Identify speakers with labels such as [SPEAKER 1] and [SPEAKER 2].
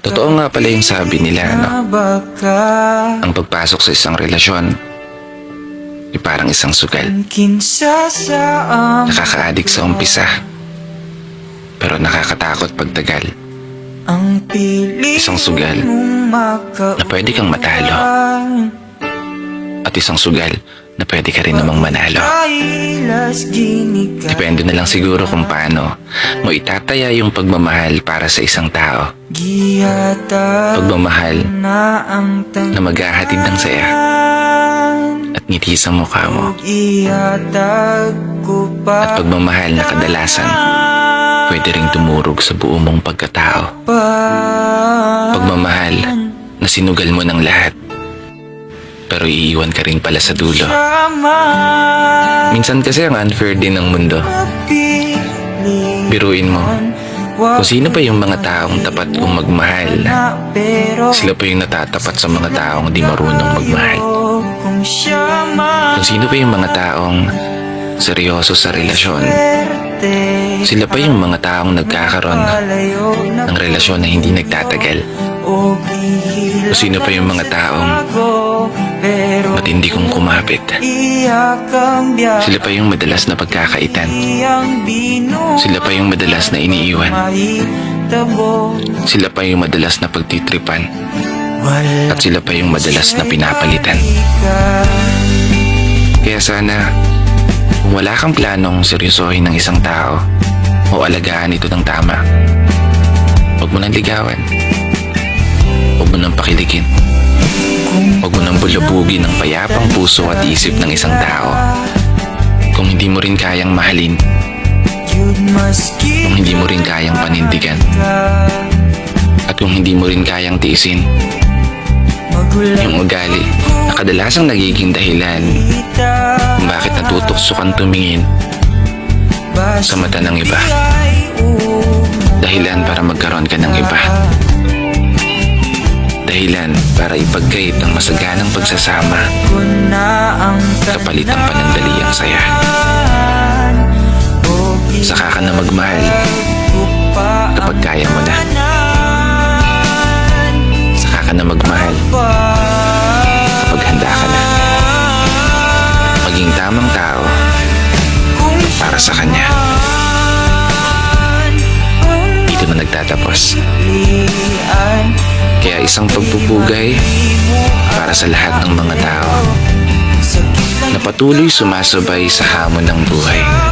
[SPEAKER 1] Totoo nga pala yung sabi nila, no? Ang pagpasok sa isang relasyon ay parang isang sugal. Nakaka-addict sa umpisa. Pero nakakatakot pagtagal.
[SPEAKER 2] Isang sugal
[SPEAKER 1] Na pwede kang matalo. At isang sugal na pwede ka rin namang manalo. Depende na lang siguro kung paano mo itataya yung pagmamahal para sa isang tao. Pagmamahal na maghahatid ng saya at ngiti sa mukha mo. At pagmamahal na kadalasan pwede ring tumurog sa buo mong pagkatao. Pagmamahal na sinugal mo ng lahat pero iiwan ka rin pala sa dulo. Minsan kasi ang unfair din ng mundo. Biruin mo, kung sino pa yung mga taong tapat kong magmahal, sila pa yung natatapat sa mga taong di marunong magmahal. Kung sino pa yung mga taong seryoso sa relasyon, sila pa yung mga taong nagkakaroon ng relasyon na hindi nagtatagal. Kung sino pa yung mga taong matindi kong kumapit. Sila pa yung madalas na pagkakaitan. Sila pa yung madalas na iniiwan. Sila pa yung madalas na pagtitripan. At sila pa yung madalas na pinapalitan. Kaya sana, kung wala kang planong seryosohin ng isang tao o alagaan ito ng tama, huwag mo nang ligawan. Huwag mo nang pakiligin. Huwag mo nang bulabugin ang payapang puso at isip ng isang tao. Kung hindi mo rin kayang mahalin, kung hindi mo rin kayang panindigan, at kung hindi mo rin kayang tiisin, yung ugali na kadalasang nagiging dahilan kung bakit natutokso kang tumingin sa mata ng iba. Dahilan para magkaroon ka ng iba. Dahilan para ipagkait ang masaganang pagsasama kapalit ng panandaliang saya. Saka ka na magmahal kapag kaya mo na. Saka ka na magmahal kapag handa ka na. Maging tamang tao para sa kanya. Dito na nagtatapos. Isang pagpupugay para sa lahat ng mga tao na patuloy sumasabay sa hamon ng buhay.